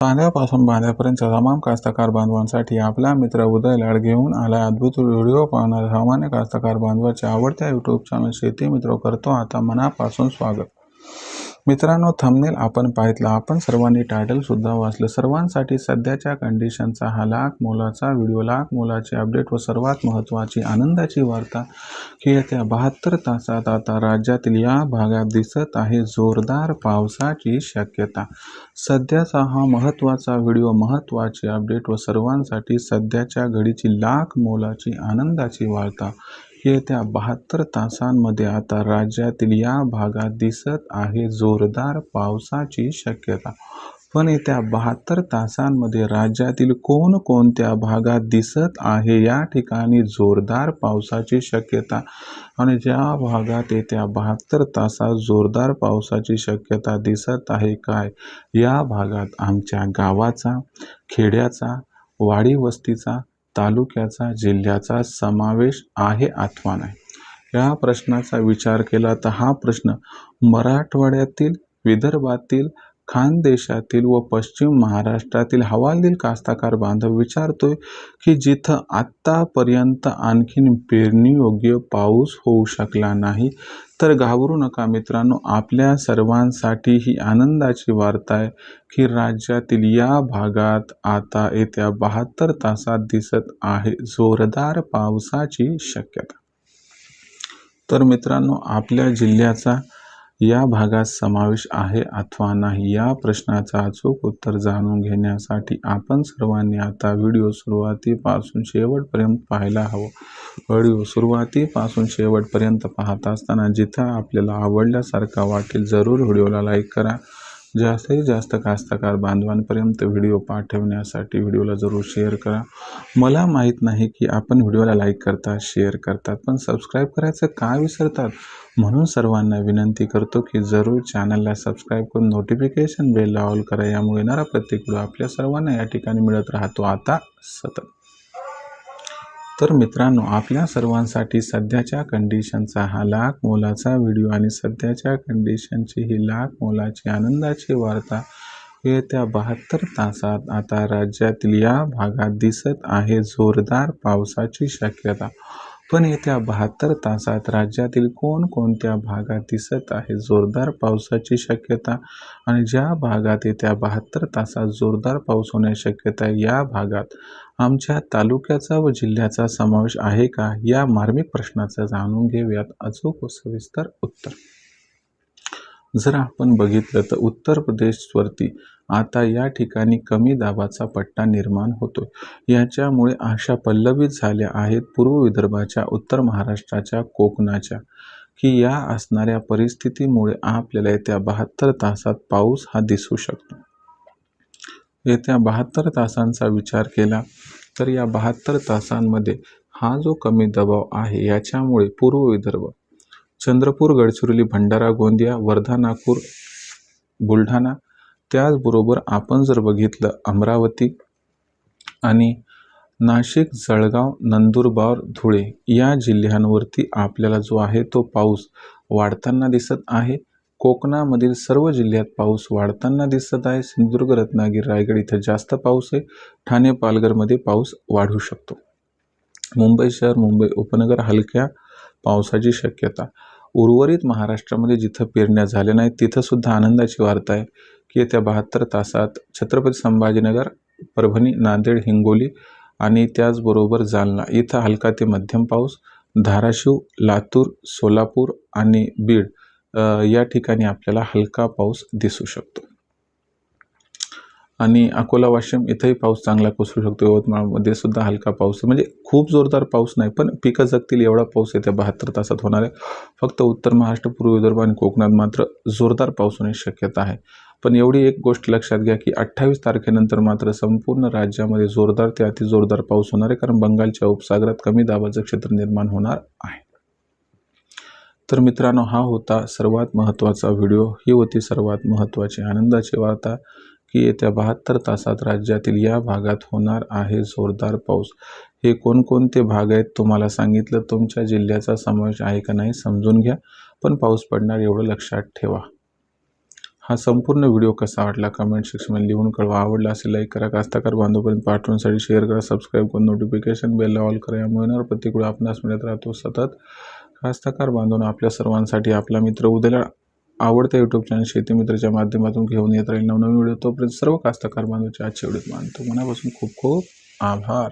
कांद्यापासून बांध्यापर्यंत तमाम कास्तकार बांधवांसाठी आपला मित्र उदय लाड घेऊन आला अद्भुत व्हिडिओ पाहणारे सामान्य कास्तकार बांधवाच्या आवडत्या यूट्यूब चॅनल शेती मित्र करतो. आता मनापासून स्वागत. मित्रांनो थंबनेल आपण पाहितला. आपण सर्वांनी टायटलसुद्धा वाचलं. सर्वांसाठी सध्याच्या कंडिशनचा हा लाख मोलाचा व्हिडिओ लाख मोलाचे अपडेट व सर्वात महत्त्वाची आनंदाची वार्ता की येत्या बहात्तर तासात आता राज्यातील या भागात दिसत आहे जोरदार पावसाची शक्यता. सध्याचा हा महत्त्वाचा व्हिडिओ महत्त्वाचे अपडेट व सर्वांसाठी सध्याच्या घडीची लाख मोलाची आनंदाची वार्ता येत्या बहात्तर तासांमध्ये आता राज्यातील या भागात दिसत आहे जोरदार पावसाची शक्यता. पण येत्या बहात्तर तासांमध्ये राज्यातील कोणकोणत्या भागात दिसत आहे या ठिकाणी जोरदार पावसाची शक्यता? आणि ज्या भागात येत्या बहात्तर तासात जोरदार पावसाची शक्यता दिसत आहे काय? या भागात आमच्या गावाचा खेड्याचा वाडी वस्तीचा तालुक्याचा जिल्ह्याचा समावेश आहे अथवा नाही या प्रश्नाचा विचार केला तर हा प्रश्न मराठवाड्यातील विदर्भातील खानदेशातील व पश्चिम महाराष्ट्रातील हवालदिल कास्ताकार बांधव विचारतोय की जिथं आत्तापर्यंत आणखीन पेरणीयोग्य पाऊस होऊ शकला नाही तर घाबरू नका मित्रांनो. आपल्या सर्वांसाठी ही आनंदाची वार्ता आहे की राज्यातील या भागात आता येत्या बहात्तर तासात दिसत आहे जोरदार पावसाची शक्यता. तर मित्रांनो आपल्या जिल्ह्याचा या भागात समावेश आहे अथवा नाही या प्रश्नाचं अचूक उत्तर जाणून घेण्यासाठी आपण सर्वांनी आता व्हिडिओ सुरुवातीपासून शेवटपर्यंत पाहायला हवं. व्हिडिओ सुरुवातीपासून शेवटपर्यंत पाहत असताना जिथं आपल्याला आवडल्यासारखा वाटेल जरूर व्हिडिओला लाईक करा. जास्तीत जास्त कास्तकार बांधवांपर्यंत व्हिडिओ पाठवण्यासाठी व्हिडिओला जरूर शेअर करा. मला माहीत नाही की आपण व्हिडिओला लाईक करता शेअर करतात पण सबस्क्राईब करायचं का विसरतात? म्हणून सर्वांना विनंती करतो की जरूर चॅनलला सबस्क्राईब करून नोटिफिकेशन बेल ऑल करा. यामुळे येणारा प्रत्येक व्हिडिओ आपल्या सर्वांना या ठिकाणी मिळत राहतो. आता सतत तर मित्रांनो आपल्या सर्वांसाठी सध्याच्या कंडिशनचा हा लाख मोलाचा व्हिडिओ आणि सध्याच्या कंडिशनची ही लाख मोलाची आनंदाची वार्ता येत्या बहात्तर तासात आता राज्यातील या भागात दिसत आहे जोरदार पावसाची शक्यता. पण येत्या बहात्तर तासात राज्यातील कोणकोणत्या भागात दिसत आहे जोरदार पावसाची शक्यता आणि ज्या भागात येत्या बहात्तर तासात जोरदार पाऊस होण्याची शक्यता आहे या भागात आमच्या तालुक्याचा व जिल्ह्याचा समावेश आहे का? या मार्मिक प्रश्नाचं जाणून घेऊयात. अचूक व सविस्तर उत्तर. जर आपण बघितलं तर उत्तर प्रदेशवरती आता या ठिकाणी कमी दाबाचा पट्टा निर्माण होतो याच्यामुळे आशा पल्लवित झाल्या आहेत पूर्व विदर्भाच्या उत्तर महाराष्ट्राच्या कोकणाच्या की या असणाऱ्या परिस्थितीमुळे आपल्याला येत्या बहात्तर तासात पाऊस हा दिसू शकतो. येत्या बहात्तर तासांचा विचार केला तर या बहात्तर तासांमध्ये हा जो कमी दबाव आहे याच्यामुळे पूर्व विदर्भ चंद्रपूर गडचिरोली भंडारा गोंदिया वर्धा नागपूर बुलढाणा. त्याचबरोबर आपण जर बघितलं अमरावती आणि नाशिक जळगाव नंदुरबार धुळे या जिल्ह्यांवरती आपल्याला जो आहे तो पाऊस वाढताना दिसत आहे. कोकणामधील सर्व जिल्ह्यात पाऊस वाढताना दिसत आहे. सिंधुदुर्ग रत्नागिरी रायगड इथं जास्त पाऊस आहे. ठाणे पालघरमध्ये पाऊस वाढू शकतो. मुंबई शहर मुंबई उपनगर हलक्या पावसाची शक्यता. उर्वरित महाराष्ट्रामध्ये जिथं पेरण्या झाल्या नाहीत तिथंसुद्धा आनंदाची वार्ता आहे की येत्या बहात्तर तासात छत्रपती संभाजीनगर परभणी नांदेड हिंगोली आणि त्याचबरोबर जालना इथं हलका ते मध्यम पाऊस धाराशिव लातूर सोलापूर आणि बीड या ठिकाणी आपल्याला हलका पाऊस दिसू शकतो. आणि अकोला वाशिम इथंही पाऊस चांगला कोसळू शकतो. यवतमाळमध्ये सुद्धा हलका पाऊस. म्हणजे खूप जोरदार पाऊस नाही पण पिकं जगतील एवढा पाऊस येत्या बहात्तर तासात होणार आहे. फक्त उत्तर महाराष्ट्र पूर्व विदर्भ आणि कोकणात मात्र जोरदार पाऊस होण्याची शक्यता आहे. पण एवढी एक गोष्ट लक्षात घ्या की अठ्ठावीस तारखेनंतर मात्र संपूर्ण राज्यामध्ये जोरदार ते अति जोरदार पाऊस होणार आहे कारण बंगालच्या उपसागरात कमी दाबाचं क्षेत्र निर्माण होणार आहे. तर मित्रांनो हा होता सर्वात महत्त्वाचा व्हिडिओ. ही होती सर्वात महत्त्वाची आनंदाची वार्ता. की येत्या बहात्तर तासात राज्यातील या भागात होणार आहे जोरदार पाऊस. हे कोणकोणते भाग आहेत तुम्हाला सांगितलं. तुमच्या जिल्ह्याचा समावेश आहे का नाही समजून घ्या. पण पाऊस पडणार एवढं लक्षात ठेवा. हा संपूर्ण व्हिडिओ कसा वाटला कमेंट सेक्शनमध्ये लिहून कळवा. आवडला असेल लाईक करा. कास्तकार बांधवपर्यंत पाठवण्यासाठी शेअर करा. सबस्क्राईब करून नोटिफिकेशन बेलला ऑल करा. यामुळे येणार प्रत्येक आपणास मिळत राहतो सतत कास्तकार बांधून आपल्या सर्वांसाठी आपला मित्र उद्याला आवडत्या यूट्यूब चॅनल शेती मित्राच्या माध्यमातून घेऊन येत राहील. नवनवीन व्हिडिओ तोपर्यंत सर्व कास्तकार बांधवाच्या आजच्या व्हिडिओत मानतो मनापासून खूप खूप आभार.